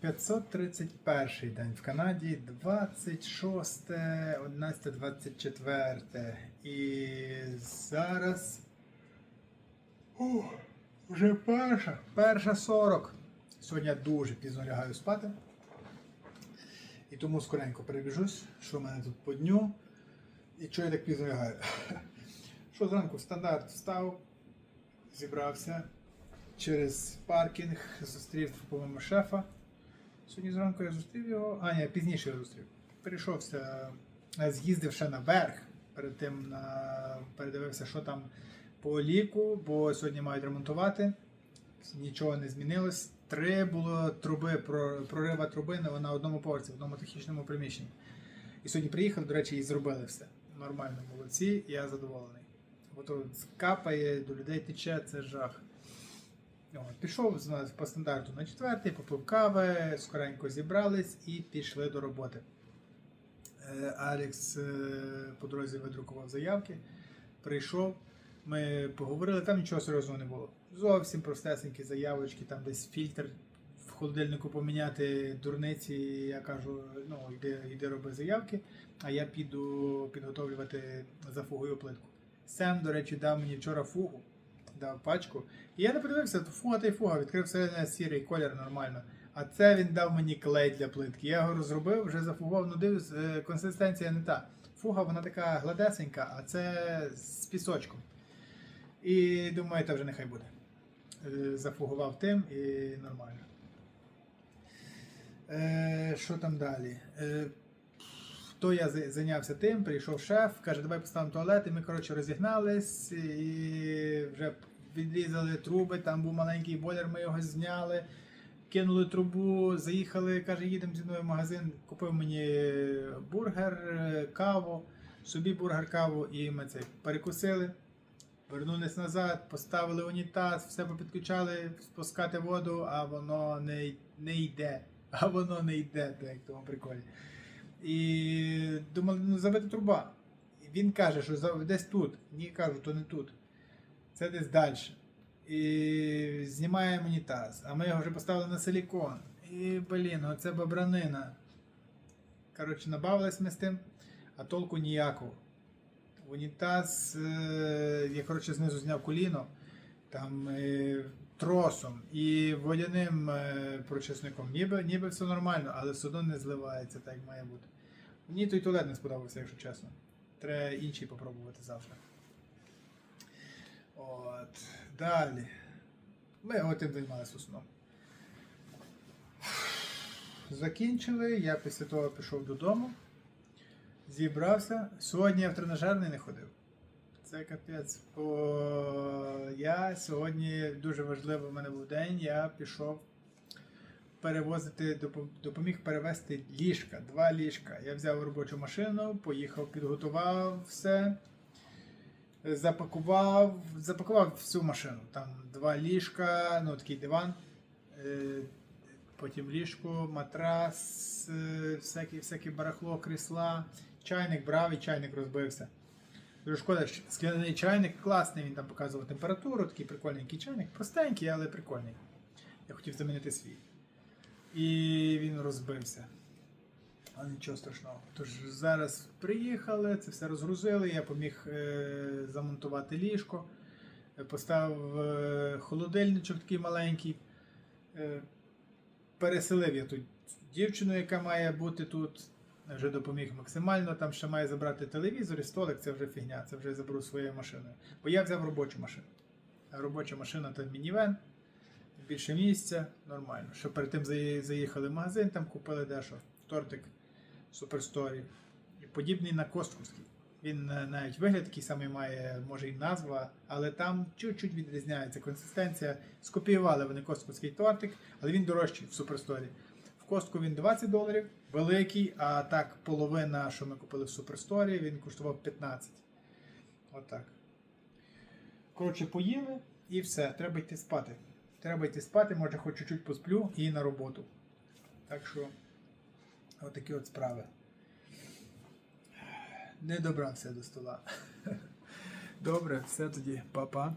531 день в Канаді, 26, 11, 24. І зараз. Ух, вже перша. Перша 40. Сьогодні я дуже пізно лягаю спати. І тому скоренько перебіжусь, що в мене тут по дню. І чого я так пізно лягаю. Що зранку стандарт встав, зібрався через паркінг, зустрів, по-моєму, шефа. Сьогодні зранку я зустрів його. А, ні, пізніше я зустрів. Перейшовся, е, з'їздив ще наверх, перед тим на... передивився, що там по ліку, бо сьогодні мають ремонтувати. Нічого не змінилось. Три було труби, прорива труби на- одному поверсі, в одному технічному приміщенні. І сьогодні приїхав, до речі, і зробили все. Нормально, молодці, я задоволений. Бо то капає, до людей тече, це жах. От, пішов з нас по стандарту на четвертий, попив кави, скоренько зібрались і пішли до роботи. Е, Алекс е, по дорозі видрукував заявки, прийшов, ми поговорили, там нічого серйозного не було. Зовсім простесенькі заявочки, там десь фільтр в холодильнику поміняти дурниці. Я кажу, ну йди, йди роби заявки, а я піду підготовлювати зафугою плитку. Сем, до речі, дав мені вчора фугу, дав пачку. І я не подивився, то фуга та й фуга, відкрив все сірий колір нормально. А це він дав мені клей для плитки. Я його розробив, вже зафугував, ну дивлюсь, е, консистенція не та. Фуга вона така гладесенька, а це з пісочком. І думаю, це вже нехай буде. Е, Зафугував тим і нормально. Е, що там далі? То я зайнявся тим, прийшов шеф, каже, давай поставимо туалет, і ми коротше розігнались і вже відрізали труби, там був маленький бойлер, ми його зняли, кинули трубу, заїхали, каже, їдемо зі мною в магазин, купив мені бургер, каву, собі бургер, каву, і ми це перекусили. Вернулись назад, поставили унітаз, все попідключали, спускати воду, а воно не, не йде. А воно не йде, так як в тому приколі. І думали, ну труба. Він каже, що десь тут. Ні, кажу, то не тут. Це десь далі. І знімаємо унітаз. А ми його вже поставили на силікон. І, блін, оце бабранина. Коротше, набавились ми з тим, а толку ніякого. Унітаз, е, я коротше знизу зняв коліно, там е, тросом і водяним е, прочисником. Ніби, ніби все нормально, але все одно не зливається так, має бути. Мені той туалет не сподобався, якщо чесно. Треба інший попробувати завтра. От. Далі. Ми отим займалися в. Закінчили, я після того пішов додому, зібрався. Сьогодні я в тренажерний не ходив. Це капець. Бо я сьогодні дуже важливий в мене був день. Я пішов перевозити, допоміг перевезти ліжка, два ліжка. Я взяв робочу машину, поїхав, підготував все, запакував, запакував всю машину. Там два ліжка, ну такий диван, е, потім ліжко, матрас, е, всяке, всяке барахло, крісла, чайник брав і чайник розбився. Дуже шкода, скляний чайник класний, він там показував температуру, такий прикольненький чайник, простенький, але прикольний. Я хотів замінити свій. І він розбився. Але нічого страшного. Тож зараз приїхали, це все розгрузили, я поміг е, замонтувати ліжко, е, поставив е, холодильничок такий маленький. Переселив я тут дівчину, яка має бути тут. Вже допоміг максимально. Там ще має забрати телевізор і столик, це вже фігня, це вже я заберу своєю машиною. Бо я взяв робочу машину. Робоча машина це мінівен, більше місця, нормально. Що перед тим заїхали в магазин, там купили дещо, тортик Суперсторі. І подібний на Костковський. Він навіть вигляд такий самий має, може і назва, але там чуть-чуть відрізняється консистенція. Скопіювали вони Костковський тортик, але він дорожчий в Суперсторі. В Костку він 20 доларів, великий, а так половина, що ми купили в Суперсторі, він коштував 15. Отак. Коротше, поїли і все, треба йти спати. Треба йти спати, може хоч чуть-чуть посплю і на роботу. Так що, отакі от справи. Не добрався до стола. Добре, все тоді, па-па.